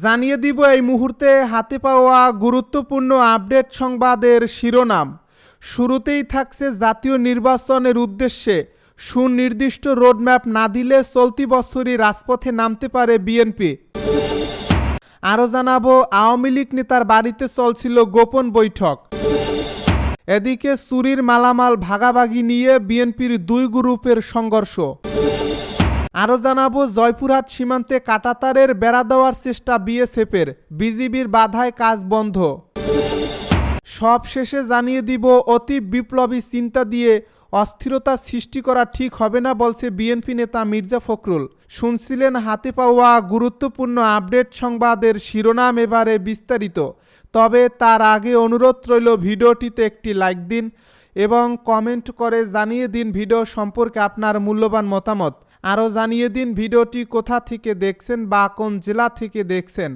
জানিয়ে দিব এই মুহূর্তে হাতে পাওয়া গুরুত্বপূর্ণ আপডেট সংবাদের শিরোনাম। শুরুতেই থাকছে জাতীয় নির্বাচনের উদ্দেশ্যে। সুনির্দিষ্ট রোডম্যাপ না দিলে চলতি বছরই রাজপথে নামতে পারে বিএনপি। আরও জানাব, আওয়ামী লীগ নেতার বাড়িতে চলছিল গোপন বৈঠক। এদিকে চুরির মালামাল ভাগাভাগি নিয়ে বিএনপির দুই গ্রুপের সংঘর্ষ। আরও জানাব, জয়পুরহাট সীমান্তে কাটাতারের বেড়া দেওয়ার চেষ্টা বিএসএফের। বিজিবির বাধায় কাজ বন্ধ। সব শেষে জানিয়ে দিব, অতি বিপ্লবী চিন্তা দিয়ে অস্থিরতা সৃষ্টি করা ঠিক হবে না বলছে বিএনপি নেতা মির্জা ফখরুল। শুনছিলেন হাতে পাওয়া গুরুত্বপূর্ণ আপডেট সংবাদের শিরোনাম এবারে বিস্তারিত। তবে তার আগে অনুরোধ রইল ভিডিওটিতে একটি লাইক দিন এবং কমেন্ট করে জানিয়ে দিন ভিডিও সম্পর্কে আপনার মূল্যবান মতামত। আরও জানিয়ে দিন ভিডিওটি কোথা থেকে দেখছেন বা কোন জেলা থেকে দেখছেন।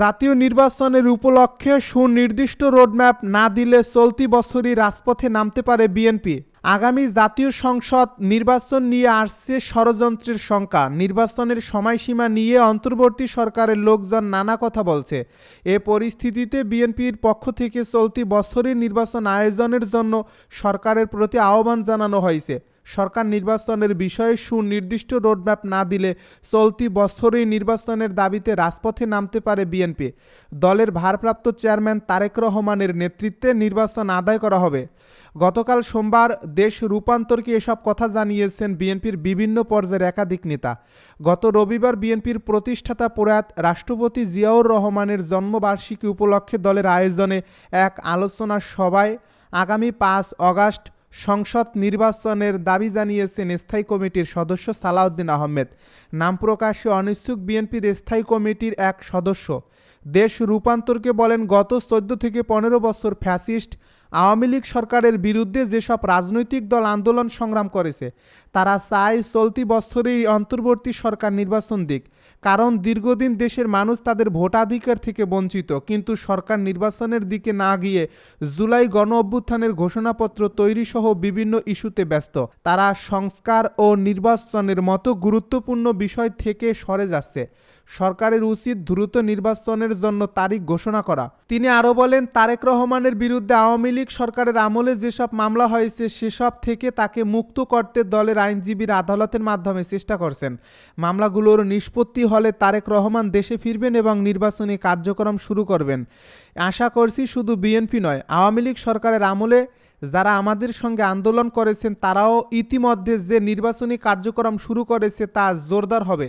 জাতীয় নির্বাচনের উপলক্ষে সুনির্দিষ্ট রোডম্যাপ না দিলে চলতি বছরই রাজপথে নামতে পারে বিএনপি। আগামী জাতীয় সংসদ নির্বাচন নিয়ে আসছে ষড়যন্ত্রের শঙ্কা। নির্বাচনের সময়সীমা নিয়ে অন্তর্বর্তী সরকারের লোকজন নানা কথা বলছে। এ পরিস্থিতিতে বিএনপির পক্ষ থেকে চলতি বছরের নির্বাচন আয়োজনের জন্য সরকারের প্রতি আহ্বান জানানো হয়েছে। সরকার নির্বাচনের বিষয়ে সুনির্দিষ্ট রোডম্যাপ না দিলে চলতি বছরই নির্বাচনের দাবিতে রাজপথে নামতে পারে বিএনপি। দলের ভারপ্রাপ্ত চেয়ারম্যান তারেক রহমানের নেতৃত্বে নির্বাচন আদায় করা হবে। গতকাল সোমবার দেশ রূপান্তরকে এসব কথা জানিয়েছেন বিএনপির বিভিন্ন পর্যায়ের একাধিক নেতা। গত রবিবার বিএনপির প্রতিষ্ঠাতা প্রয়াত রাষ্ট্রপতি জিয়াউর রহমানের জন্মবার্ষিকী উপলক্ষে দলের আয়োজনে এক আলোচনা সভায় আগামী পাঁচ অগাস্ট সংসদ নির্বাচনের দাবি জানিয়েছেন স্থায়ী কমিটির সদস্য সালাউদ্দিন আহমেদ। নাম প্রকাশে অনিচ্ছুক বিএনপির স্থায়ী কমিটির এক সদস্য। দেশ রূপান্তরকে বলেন গত চোদ্দ থেকে পনেরো বছর ফ্যাসিস্ট আওয়ামী লীগ সরকারের বিরুদ্ধে যেসব রাজনৈতিক দল আন্দোলন সংগ্রাম করেছে, তারা চায় চলতি বছরেই অন্তর্বর্তী সরকার নির্বাচন দিক। কারণ দীর্ঘদিন দেশের মানুষ তাদের ভোটাধিকার থেকে বঞ্চিত, কিন্তু সরকার নির্বাচনের দিকে না গিয়ে জুলাই গণ অভ্যুত্থানের ঘোষণাপত্র তৈরি সহ বিভিন্ন ইস্যুতে ব্যস্ত। তারা সংস্কার ও নির্বাচনের মতো গুরুত্বপূর্ণ বিষয় থেকে সরে যাচ্ছে। সরকারের উচিত দ্রুত নির্বাচনের জন্য তারিখ ঘোষণা করা। তিনি আরও বলেন, তারেক রহমানের বিরুদ্ধে আওয়ামী লীগ সরকারের আমলে যেসব মামলা হয়েছে, সেসব থেকে তাকে মুক্ত করতে দলের আইনজীবীর আদালতের মাধ্যমে চেষ্টা করছেন। মামলাগুলোর নিষ্পত্তি হলে তারেক রহমান দেশে ফিরবেন এবং নির্বাচনী কার্যক্রম শুরু করবেন। আশা করছি শুধু বিএনপি নয়, আওয়ামী লীগ সরকারের আমলে যারা আমাদের সঙ্গে আন্দোলন করেছেন, তারাও ইতিমধ্যে যে নির্বাচনী কার্যক্রম শুরু করেছে, তা জোরদার হবে।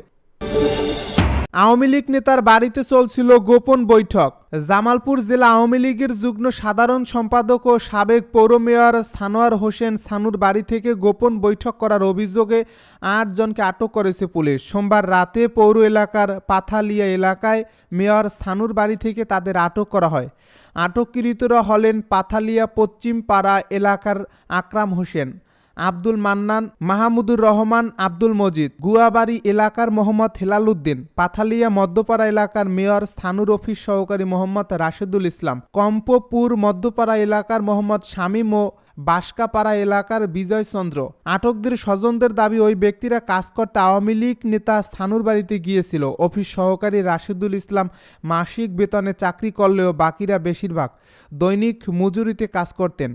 আওয়ামী লীগ নেতার বাড়িতে চলছিল গোপন বৈঠক। জামালপুর জেলা আওয়ামী লীগের যুগ্ম সাধারণ সম্পাদক ও সাবেক পৌর মেয়র সানোয়ার হোসেন সানুর বাড়ি থেকে গোপন বৈঠক করার অভিযোগে আটজনকে আটক করেছে পুলিশ। সোমবার রাতে পৌর এলাকার পাথালিয়া এলাকায় মেয়র সানুর বাড়ি থেকে তাদের আটক করা হয়। আটককৃতরা হলেন পাথালিয়া পশ্চিম পাড়া এলাকার আকরাম হোসেন। আব্দুল মান্নান, মাহমুদুর রহমান, আব্দুল মজিদ। গুয়াবাড়ি এলাকার মোহাম্মদ হেলাল উদ্দিন পাথালিয়া মধ্যপাড়া এলাকার মেয়র স্থানুর অফিস সহকারী মোহাম্মদ রাশেদুল ইসলাম, কম্পপুর মধ্যপাড়া এলাকার মোহাম্মদ শামীম ও বাসকাপাড়া এলাকার বিজয় চন্দ্র। আটকদের স্বজনদের দাবি, ওই ব্যক্তিরা কাজ করতে আওয়ামী লীগ নেতা স্থানুর বাড়িতে গিয়েছিল। অফিস সহকারী রাশেদুল ইসলাম মাসিক বেতনে চাকরি করলেও বাকিরা বেশিরভাগ দৈনিক মজুরিতে কাজ করতেন।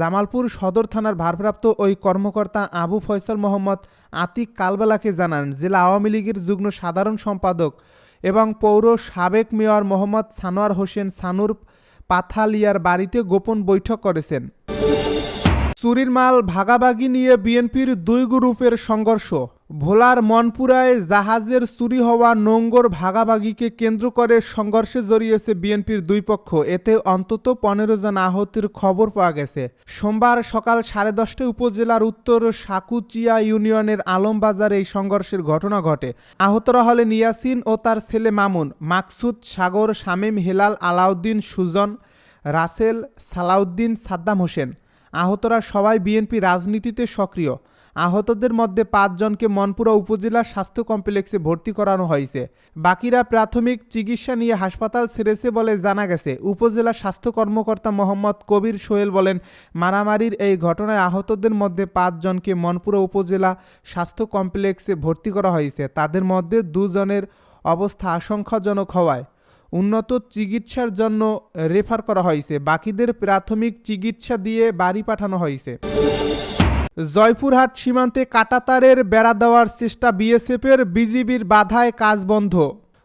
জামালপুর সদর থানার ভারপ্রাপ্ত ওই কর্মকর্তা আবু ফয়সল মোহাম্মদ আতিক কালবেলাকে জানান, জেলা আওয়ামী লীগের যুগ্ম সাধারণ সম্পাদক এবং পৌর সাবেক মেয়র মোহাম্মদ সানোয়ার হোসেন সানুর পাথালিয়ার বাড়িতে গোপন বৈঠক করেছেন। চুরির মাল ভাগাভাগি নিয়ে বিএনপির দুই গ্রুপের সংঘর্ষ। ভোলার মনপুরায় জাহাজের চুরি হওয়া নোঙ্গর ভাগাভাগিকে কেন্দ্র করে সংঘর্ষে জড়িয়েছে বিএনপির দুই পক্ষ। এতে অন্তত পনেরো জন আহতের খবর পাওয়া গেছে। সোমবার সকাল সাড়ে দশটায় উপজেলার উত্তর সাকুচিয়া ইউনিয়নের আলমবাজারে এই সংঘর্ষের ঘটনা ঘটে। আহতরা হলেন নিয়াসিন ও তার ছেলে মামুন। মাকসুদ সাগর, শামীম হেলাল, আলাউদ্দিন সুজন, রাসেল সালাউদ্দিন, সাদ্দাম হোসেন। আহতরা সবাই বিএনপি রাজনীতিতে সক্রিয়। আহতদের মধ্যে পাঁচজনকে মনপুরা উপজেলা স্বাস্থ্য কমপ্লেক্সে ভর্তি করানো হয়েছে। বাকিরা প্রাথমিক চিকিৎসা নিয়ে হাসপাতাল ছেড়েছে বলে জানা গেছে। উপজেলা স্বাস্থ্য কর্মকর্তা মোহাম্মদ কবির সোহেল বলেন, মারামারির এই ঘটনায় আহতদের মধ্যে পাঁচজনকে মনপুরা উপজেলা স্বাস্থ্য কমপ্লেক্সে ভর্তি করা হয়েছে। তাদের মধ্যে দুজনের অবস্থা আশঙ্কাজনক হওয়ায়। উন্নত চিকিৎসার জন্য রেফার করা হয়েছে। বাকিদের প্রাথমিক চিকিৎসা দিয়ে বাড়ি পাঠানো হয়েছে। জয়পুরহাট সীমান্তে কাটাতারের বেড়া দেওয়ার চেষ্টা বিএসএফের বিজিবির বাধায় কাজ বন্ধ।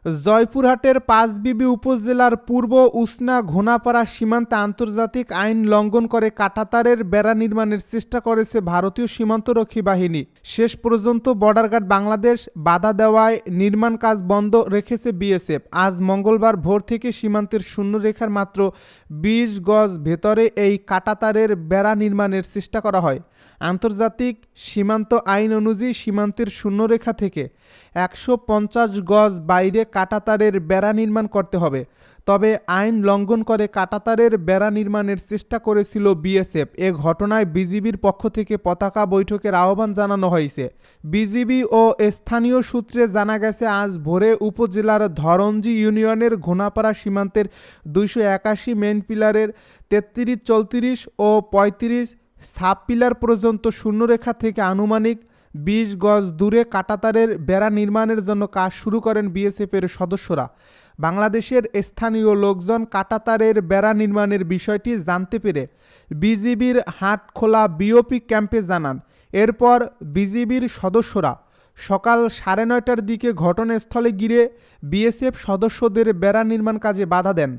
জয়পুরহাটের পাঁচবিবি উপজেলার পূর্ব উসনা ঘোনাপাড়া সীমান্তে আন্তর্জাতিক আইন লঙ্ঘন করে কাটাতারের বেড়া নির্মাণের চেষ্টা করেছে ভারতীয় সীমান্তরক্ষী বাহিনী। শেষ পর্যন্ত বর্ডার গার্ড বাংলাদেশ বাধা দেওয়ায় নির্মাণ কাজ বন্ধ রেখেছে বিএসএফ। আজ মঙ্গলবার ভোর থেকে সীমান্তের শূন্যরেখার মাত্র বিশ গজ ভেতরে এই কাটাতারের বেড়া নির্মাণের চেষ্টা করা হয়। আন্তর্জাতিক সীমান্ত আইন অনুযায়ী সীমান্তের শূন্যরেখা থেকে একশো পঞ্চাশ গজ বাইরে কাটাতারের বেড়া নির্মাণ করতে হবে। তবে আইন লঙ্ঘন করে কাটাতারের বেড়া নির্মাণের চেষ্টা করেছিল বিএসএফ। এ ঘটনায় বিজিবির পক্ষ থেকে পতাকা বৈঠকের আহ্বান জানানো হয়েছে। বিজিবি ও স্থানীয় সূত্রে জানা গেছে, আজ ভোরে উপজেলার ধরঞ্জি ইউনিয়নের ঘোনাপাড়া সীমান্তের দুইশো একাশি মেন পিলারের তেত্রিশ, চৌত্রিশ ও পঁয়ত্রিশ সাব পিলার পর্যন্ত শূন্যরেখা থেকে আনুমানিক বিশ গজ দূরে কাটাতারের বেড়া নির্মাণের জন্য কাজ শুরু করেন বিএসএফের সদস্যরা। বাংলাদেশের স্থানীয় লোকজন কাটাতারের বেড়া নির্মাণের বিষয়টি জানতে পেরে বিজিবির হাটখোলা বিওপি ক্যাম্পে জানান। এরপর বিজিবির সদস্যরা সকাল সাড়ে নয়টার দিকে ঘটনাস্থলে গিয়ে বিএসএফ সদস্যদের বেড়া নির্মাণ কাজে বাধা দেন।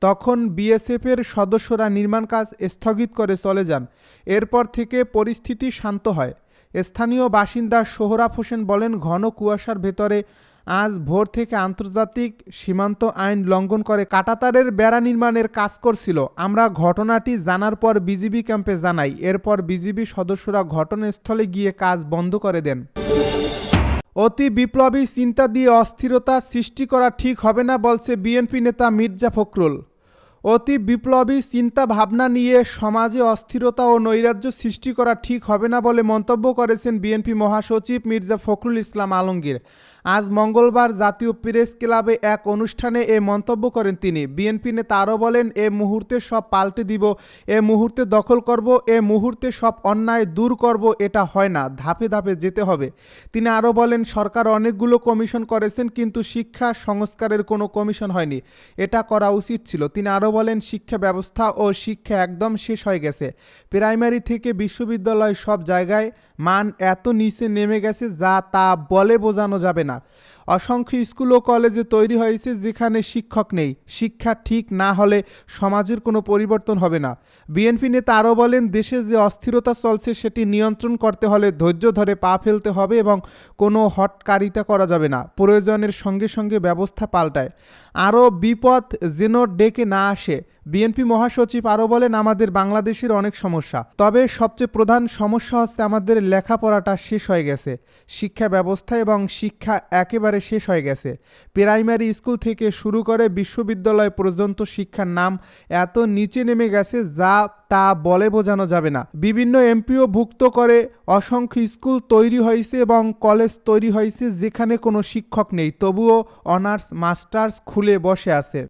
তখন বিএসএফের সদস্যরা নির্মাণ কাজ স্থগিত করে চলে যান। এরপর থেকে পরিস্থিতি শান্ত হয়। স্থানীয় বাসিন্দা সোহরাব হোসেন বলেন, ঘন কুয়াশার ভেতরে আজ ভোর থেকে আন্তর্জাতিক সীমান্ত আইন লঙ্ঘন করে কাটাতারের বেড়া নির্মাণের কাজ করছিল। আমরা ঘটনাটি জানার পর বিজিবি ক্যাম্পে জানাই। এরপর বিজিবি সদস্যরা ঘটনাস্থলে গিয়ে কাজ বন্ধ করে দেন। অতি বিপ্লবী চিন্তা দিয়ে অস্থিরতা সৃষ্টি করা ঠিক হবে না বলছে বিএনপি নেতা মির্জা ফখরুল। অতি বিপ্লবী চিন্তা ভাবনা নিয়ে সমাজে অস্থিরতা ও নৈরাজ্য সৃষ্টি করা ঠিক হবে না বলে মন্তব্য করেছেন বিএনপি মহাসচিব মির্জা ফখরুল ইসলাম আলমগীর। আজ মঙ্গলবার জাতীয় প্রেস ক্লাবে এক অনুষ্ঠানে এ মন্তব্য করেন তিনি। বিএনপি নেতা আরও বলেন, এ মুহূর্তে সব পাল্টে দিব, এ মুহূর্তে দখল করব, এ মুহূর্তে সব অন্যায় দূর করব, এটা হয় না, ধাপে ধাপে যেতে হবে। তিনি আরও বলেন, সরকার অনেকগুলো কমিশন করেছেন, কিন্তু শিক্ষা সংস্কারের কোনো কমিশন হয়নি। এটা করা উচিত ছিল। তিনি আরও বলেন শিক্ষা ব্যবস্থা ও শিক্ষা একদম শেষ হয়ে গেছে। প্রাইমারি থেকে বিশ্ববিদ্যালয় সব জায়গায় মান এত নিচে নেমে গেছে যা তা বলে বোঝানো যাবে না। অসংখ্য স্কুল ও কলেজে তৈরি হয়েছে যেখানে শিক্ষক নেই। শিক্ষা ঠিক না হলে সমাজের কোনো পরিবর্তন হবে না। বিএনপি নেতা আরও বলেন, দেশে যে অস্থিরতা চলছে সেটি নিয়ন্ত্রণ করতে হলে ধৈর্য ধরে পা ফেলতে হবে এবং কোনো হটকারিতা করা যাবে না। প্রয়োজনের সঙ্গে সঙ্গে ব্যবস্থা পাল্টায়। আরও বিপদ যেন ডেকে না আসে। বিএনপি মহাসচিব আরও বলেন, আমাদের বাংলাদেশের অনেক সমস্যা। তবে সবচেয়ে প্রধান সমস্যা হচ্ছে আমাদের লেখাপড়াটা শেষ হয়ে গেছে। শিক্ষা ব্যবস্থা এবং শিক্ষা একেবারে শেষ হয়ে গেছে। প্রাইমারি স্কুল থেকে শুরু করে বিশ্ববিদ্যালয় পর্যন্ত শিক্ষার নাম এত নিচে নেমে গেছে যা তা বলে বোঝানো যাবে না। বিভিন্ন এমপিও ভুক্ত করে অসংখ্য স্কুল তৈরি হয়েছে এবং কলেজ তৈরি হয়েছে যেখানে কোনো শিক্ষক নেই, তবুও অনার্স, মাস্টার্স খুলে বসে আছে।